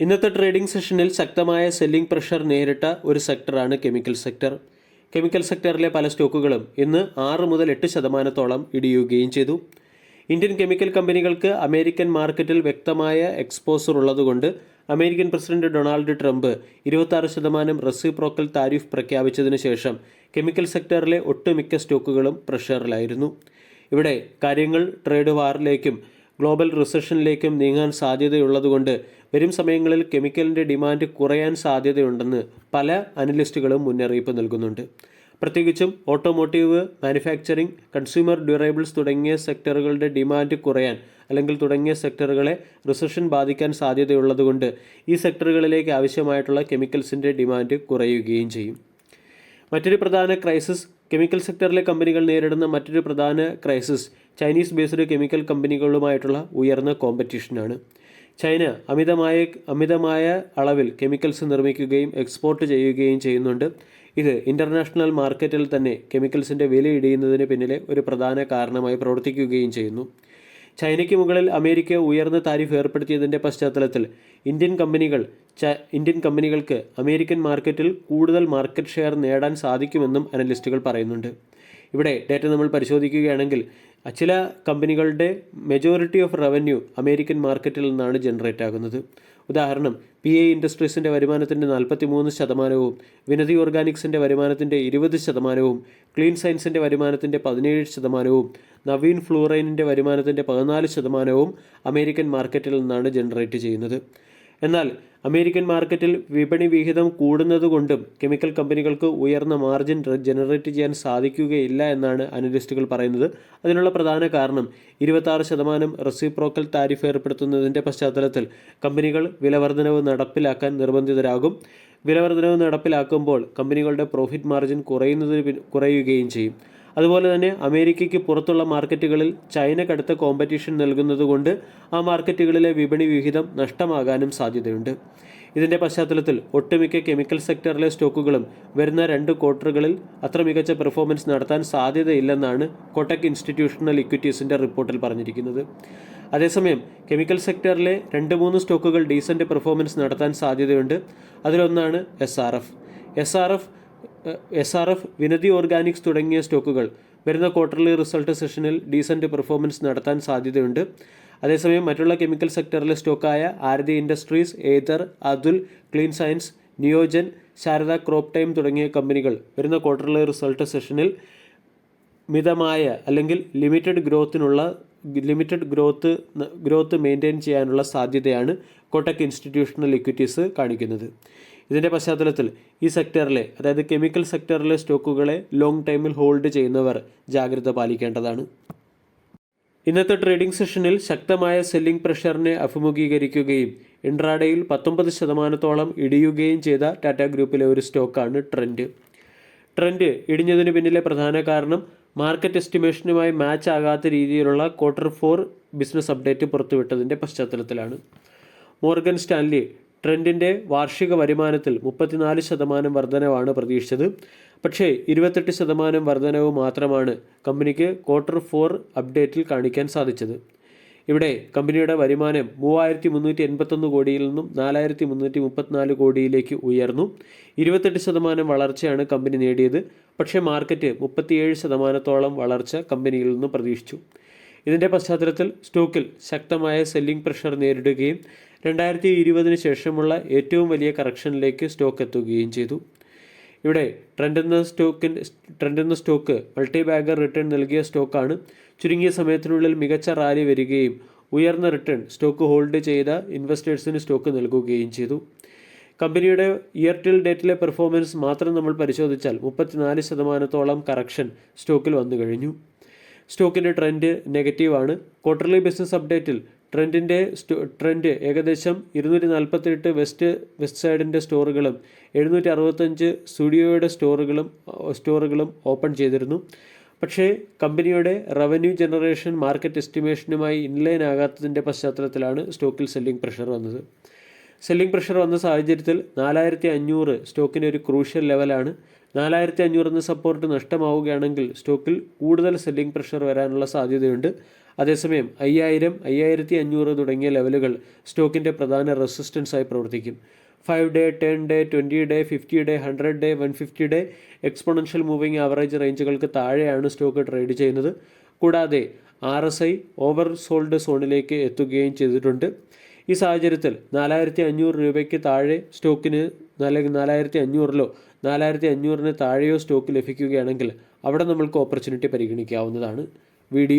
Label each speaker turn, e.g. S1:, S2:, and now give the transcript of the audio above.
S1: ഇന്നത്തെ ട്രേഡിംഗ് സെഷനിൽ ശക്തമായ സെല്ലിംഗ് പ്രഷർ നേരിട്ട ഒരു സെക്ടറാണ് കെമിക്കൽ സെക്ടർ. കെമിക്കൽ സെക്ടറിലെ പല സ്റ്റോക്കുകളും ഇന്ന് ആറ് മുതൽ എട്ട് ശതമാനത്തോളം ഇടിയുകയും ചെയ്തു. ഇന്ത്യൻ കെമിക്കൽ കമ്പനികൾക്ക് അമേരിക്കൻ മാർക്കറ്റിൽ വ്യക്തമായ എക്സ്പോസർ ഉള്ളതുകൊണ്ട് അമേരിക്കൻ പ്രസിഡന്റ് ഡൊണാൾഡ് ട്രംപ് ഇരുപത്താറ് ശതമാനം റെസിപ്രോക്കൽ താരിഫ് പ്രഖ്യാപിച്ചതിന് ശേഷം കെമിക്കൽ സെക്ടറിലെ ഒട്ടുമിക്ക സ്റ്റോക്കുകളും പ്രഷറിലായിരുന്നു. ഇവിടെ കാര്യങ്ങൾ ട്രേഡ് വാറിലേക്കും ഗ്ലോബൽ റിസഷനിലേക്കും നീങ്ങാൻ സാധ്യതയുള്ളതുകൊണ്ട് വരും സമയങ്ങളിൽ കെമിക്കലിന്റെ ഡിമാൻഡ് കുറയാൻ സാധ്യതയുണ്ടെന്ന് പല അനലിസ്റ്റുകളും മുന്നറിയിപ്പ് നൽകുന്നുണ്ട്. പ്രത്യേകിച്ചും ഓട്ടോമോട്ടീവ് മാനുഫാക്ചറിംഗ് കൺസ്യൂമർ ഡ്യൂറബിൾസ് തുടങ്ങിയ സെക്ടറുകളുടെ ഡിമാൻഡ് കുറയാൻ അല്ലെങ്കിൽ തുടങ്ങിയ സെക്ടറുകളെ റിസഷൻ ബാധിക്കാൻ സാധ്യതയുള്ളതുകൊണ്ട് ഈ സെക്ടറുകളിലേക്ക് ആവശ്യമായിട്ടുള്ള കെമിക്കൽസിന്റെ ഡിമാൻഡ് കുറയുകയും ചെയ്യും. മറ്റൊരു പ്രധാന ക്രൈസിസ് കെമിക്കൽ സെക്ടറിലെ കമ്പനികൾ നേരിടുന്ന മറ്റൊരു പ്രധാന ക്രൈസിസ് ചൈനീസ് ബേസ്ഡ് കെമിക്കൽ കമ്പനികളുമായിട്ടുള്ള ഉയർന്ന കോമ്പറ്റീഷനാണ്. ചൈന അമിതമായ അമിതമായ അളവിൽ കെമിക്കൽസ് നിർമ്മിക്കുകയും എക്സ്പോർട്ട് ചെയ്യുകയും ചെയ്യുന്നുണ്ട്. ഇത് ഇന്റർനാഷണൽ മാർക്കറ്റിൽ തന്നെ കെമിക്കൽസിന്റെ വില ഇടിയുന്നതിന് പിന്നിലെ ഒരു പ്രധാന കാരണമായി പ്രവർത്തിക്കുകയും ചെയ്യുന്നു. ചൈനയ്ക്ക് മുകളിൽ അമേരിക്ക ഉയർന്ന താരിഫ് ഏർപ്പെടുത്തിയതിന്റെ പശ്ചാത്തലത്തിൽ ഇന്ത്യൻ കമ്പനികൾ ഇന്ത്യൻ കമ്പനികൾക്ക് അമേരിക്കൻ മാർക്കറ്റിൽ കൂടുതൽ മാർക്കറ്റ് ഷെയർ നേടാൻ സാധിക്കുമെന്നും അനലിസ്റ്റുകൾ പറയുന്നുണ്ട്. ഇവിടെ ഡേറ്റ നമ്മൾ പരിശോധിക്കുകയാണെങ്കിൽ ചില കമ്പനികളുടെ മെജോറിറ്റി ഓഫ് റവന്യൂ അമേരിക്കൻ മാർക്കറ്റിൽ നിന്നാണ് ജനറേറ്റ് ആകുന്നത്. ഉദാഹരണം പി എ ഇൻഡസ്ട്രീസിന്റെ വരുമാനത്തിന്റെ നാൽപ്പത്തി മൂന്ന് ശതമാനവും വിനതി ഓർഗാനിക്സിന്റെ വരുമാനത്തിന്റെ ഇരുപത് ശതമാനവും ക്ലീൻ സയൻസിന്റെ വരുമാനത്തിന്റെ പതിനേഴ് ശതമാനവും നവീൻ ഫ്ലൂറൈനിന്റെ വരുമാനത്തിന്റെ പതിനാല് ശതമാനവും അമേരിക്കൻ മാർക്കറ്റിൽ നിന്നാണ് ജനറേറ്റ് ചെയ്യുന്നത്. എന്നാൽ അമേരിക്കൻ മാർക്കറ്റിൽ വിപണി വിഹിതം കൂടുന്നതുകൊണ്ടും കെമിക്കൽ കമ്പനികൾക്ക് ഉയർന്ന മാർജിൻ ജനറേറ്റ് ചെയ്യാൻ സാധിക്കുകയില്ല എന്നാണ് അനലിസ്റ്റുകൾ പറയുന്നത്. അതിനുള്ള പ്രധാന കാരണം ഇരുപത്താറ് ശതമാനം റെസിപ്രോക്കൽ താരിഫ് ഏർപ്പെടുത്തുന്നതിന്റെ പശ്ചാത്തലത്തിൽ കമ്പനികൾ വിലവർധനവ് നടപ്പിലാക്കാൻ നിർബന്ധിതരാകും. വിലവർധനവ് നടപ്പിലാക്കുമ്പോൾ കമ്പനികളുടെ പ്രോഫിറ്റ് മാർജിൻ കുറയുന്നതിന് കുറയുകയും ചെയ്യും. അതുപോലെ തന്നെ അമേരിക്കയ്ക്ക് പുറത്തുള്ള മാർക്കറ്റുകളിൽ ചൈന കടുത്ത കോമ്പറ്റീഷൻ നൽകുന്നതുകൊണ്ട് ആ മാർക്കറ്റുകളിലെ വിപണി വിഹിതം നഷ്ടമാകാനും സാധ്യതയുണ്ട്. ഇതിന്റെ പശ്ചാത്തലത്തിൽ ഒട്ടുമിക്ക കെമിക്കൽ സെക്ടറിലെ സ്റ്റോക്കുകളും വരുന്ന രണ്ട് ക്വാർട്ടറുകളിൽ അത്ര മികച്ച പെർഫോമൻസ് നടത്താൻ സാധ്യതയില്ലെന്നാണ് കൊട്ടക് ഇൻസ്റ്റിറ്റ്യൂഷണൽ ഇക്വിറ്റീസിന്റെ റിപ്പോർട്ടിൽ പറഞ്ഞിരിക്കുന്നത്. അതേസമയം കെമിക്കൽ സെക്ടറിലെ രണ്ട് മൂന്ന് സ്റ്റോക്കുകൾ ഡീസന്റ് പെർഫോമൻസ് നടത്താൻ സാധ്യതയുണ്ട്. അതിലൊന്നാണ് S R F S R F S R F Vinati organics തുടങ്ങിയ സ്റ്റോക്കുകൾ. വരുന്ന ക്വാർട്ടർലി റിസൾട്ട് സെഷനിൽ ഡീസന്റ് പെർഫോമൻസ് നടത്താൻ സാധ്യതയുണ്ട്. അതേസമയം മറ്റുള്ള കെമിക്കൽ സെക്ടറിലെ സ്റ്റോക്കായ Aarti industries Ether Atul clean science Neogen Sharda crop time തുടങ്ങിയ കമ്പനികൾ വരുന്ന ക്വാർട്ടർലി റിസൾട്ട് സെഷനിൽ മിതമായ അല്ലെങ്കിൽ ലിമിറ്റഡ് ഗ്രോത്തിനുള്ള ലിമിറ്റഡ് ഗ്രോത്ത് ഗ്രോത്ത് മെയിന്റെയിൻ ചെയ്യാനുള്ള സാധ്യതയാണ് കൊട്ടക് ഇൻസ്റ്റിറ്റ്യൂഷണൽ ഇക്വിറ്റീസ് കാണിക്കുന്നത്. ഇതിന്റെ പശ്ചാത്തലത്തിൽ ഈ സെക്ടറിലെ അതായത് കെമിക്കൽ സെക്ടറിലെ സ്റ്റോക്കുകളെ ലോങ് ടൈമിൽ ഹോൾഡ് ചെയ്യുന്നവർ ജാഗ്രത പാലിക്കേണ്ടതാണ്. ഇന്നത്തെ ട്രേഡിംഗ് സെഷനിൽ ശക്തമായ സെല്ലിംഗ് പ്രഷറിനെ അഭിമുഖീകരിക്കുകയും ഇൻട്രാഡേയിൽ പത്തൊമ്പത് ശതമാനത്തോളം ഇടിയുകയും ചെയ്ത ടാറ്റ ഗ്രൂപ്പിലെ ഒരു സ്റ്റോക്കാണ് ട്രെൻഡ് ട്രെൻഡ് ഇടിഞ്ഞതിന് പിന്നിലെ പ്രധാന കാരണം മാർക്കറ്റ് എസ്റ്റിമേഷനുമായി മാച്ച് ആകാത്ത രീതിയിലുള്ള ക്വാർട്ടർ ഫോർ ബിസിനസ് അപ്ഡേറ്റ് പുറത്തുവിട്ടതിന്റെ പശ്ചാത്തലത്തിലാണ്. മോർഗൻ സ്റ്റാൻലി ട്രെൻഡിന്റെ വാർഷിക വരുമാനത്തിൽ മുപ്പത്തിനാല് ശതമാനം വർധനവാണ് പ്രതീക്ഷിച്ചത്. പക്ഷേ ഇരുപത്തെട്ട് ശതമാനം വർധനവ് മാത്രമാണ് കമ്പനിക്ക് ക്വാർട്ടർ ഫോർ അപ്ഡേറ്റിൽ കാണിക്കാൻ സാധിച്ചത്. ഇവിടെ കമ്പനിയുടെ വരുമാനം മൂവായിരത്തി മുന്നൂറ്റി എൺപത്തൊന്ന് കോടിയിൽ നിന്നും നാലായിരത്തി മുന്നൂറ്റി മുപ്പത്തിനാല് കോടിയിലേക്ക് ഉയർന്നു. ഇരുപത്തെട്ട് ശതമാനം വളർച്ചയാണ് കമ്പനി നേടിയത്. പക്ഷേ മാർക്കറ്റ് മുപ്പത്തിയേഴ് ശതമാനത്തോളം വളർച്ച കമ്പനിയിൽ നിന്നും പ്രതീക്ഷിച്ചു. ഇതിന്റെ പശ്ചാത്തലത്തിൽ സ്റ്റോക്കിൽ ശക്തമായ സെല്ലിംഗ് പ്രഷർ നേരിടുകയും രണ്ടായിരത്തി ഇരുപതിന് ശേഷമുള്ള ഏറ്റവും വലിയ കറക്ഷനിലേക്ക് സ്റ്റോക്ക് എത്തുകയും ചെയ്തു. ഇവിടെ ട്രെൻഡ് എന്ന സ്റ്റോക്കിൻ ട്രെൻഡ് എന്ന സ്റ്റോക്ക് മൾട്ടി ബാഗർ റിട്ടേൺ നൽകിയ സ്റ്റോക്കാണ് ചുരുങ്ങിയ സമയത്തിനുള്ളിൽ മികച്ച റാലി വരികയും ഉയർന്ന റിട്ടേൺ സ്റ്റോക്ക് ഹോൾഡ് ചെയ്ത ഇൻവെസ്റ്റേഴ്സിന് സ്റ്റോക്ക് നൽകുകയും ചെയ്തു. കമ്പനിയുടെ ഇയർ ടിൽ ഡേറ്റിലെ പെർഫോമൻസ് മാത്രം നമ്മൾ പരിശോധിച്ചാൽ മുപ്പത്തിനാല് ശതമാനത്തോളം കറക്ഷൻ സ്റ്റോക്കിൽ വന്നു കഴിഞ്ഞു സ്റ്റോക്കിന്റെ ട്രെൻഡ് നെഗറ്റീവാണ്. ക്വാർട്ടർലി ബിസിനസ് അപ്ഡേറ്റിൽ ട്രെൻഡിന്റെ ട്രെൻഡ് ഏകദേശം ഇരുന്നൂറ്റി നാൽപ്പത്തെട്ട് വെസ്റ്റ് വെസ്റ്റ് സൈഡിന്റെ സ്റ്റോറുകളും എഴുന്നൂറ്റി അറുപത്തഞ്ച് സ്റ്റുഡിയോയുടെ സ്റ്റോറുകളും സ്റ്റോറുകളും ഓപ്പൺ ചെയ്തിരുന്നു. പക്ഷേ കമ്പനിയുടെ റവന്യൂ ജനറേഷൻ മാർക്കറ്റ് എസ്റ്റിമേഷനുമായി ഇൻലൈൻ ആകാത്തതിന്റെ പശ്ചാത്തലത്തിലാണ് സ്റ്റോക്കിൽ സെല്ലിംഗ് പ്രഷർ വന്നത്. സെല്ലിംഗ് പ്രഷർ വന്ന സാഹചര്യത്തിൽ നാലായിരത്തി അഞ്ഞൂറ് സ്റ്റോക്കിന്റെ ഒരു ക്രൂഷ്യൽ ലെവലാണ്. നാലായിരത്തി അഞ്ഞൂറ് എന്ന സപ്പോർട്ട് നഷ്ടമാവുകയാണെങ്കിൽ സ്റ്റോക്കിൽ കൂടുതൽ സെല്ലിംഗ് പ്രഷർ വരാനുള്ള സാധ്യതയുണ്ട്. അതേസമയം അയ്യായിരം അയ്യായിരത്തി അഞ്ഞൂറ് തുടങ്ങിയ ലെവലുകൾ സ്റ്റോക്കിന്റെ പ്രധാന റെസിസ്റ്റൻസായി പ്രവർത്തിക്കും. Five day ten day twenty day fifty day hundred day one fifty day exponential moving average റേഞ്ചുകൾക്ക് താഴെയാണ് സ്റ്റോക്ക് ട്രേഡ് ചെയ്യുന്നത്. കൂടാതെ R S I oversold സോണിലേക്ക് എത്തുകയും ചെയ്തിട്ടുണ്ട്. ഈ സാഹചര്യത്തിൽ നാലായിരത്തി അഞ്ഞൂറ് രൂപയ്ക്ക് താഴെ സ്റ്റോക്കിന് അല്ലെങ്കിൽ നാലായിരത്തി അഞ്ഞൂറിലോ നാലായിരത്തി അഞ്ഞൂറിന് താഴെയോ സ്റ്റോക്ക് ലഭിക്കുകയാണെങ്കിൽ അവിടെ നമ്മൾക്ക് ഓപ്പർച്യൂണിറ്റി പരിഗണിക്കാവുന്നതാണ്. വീഡിയോ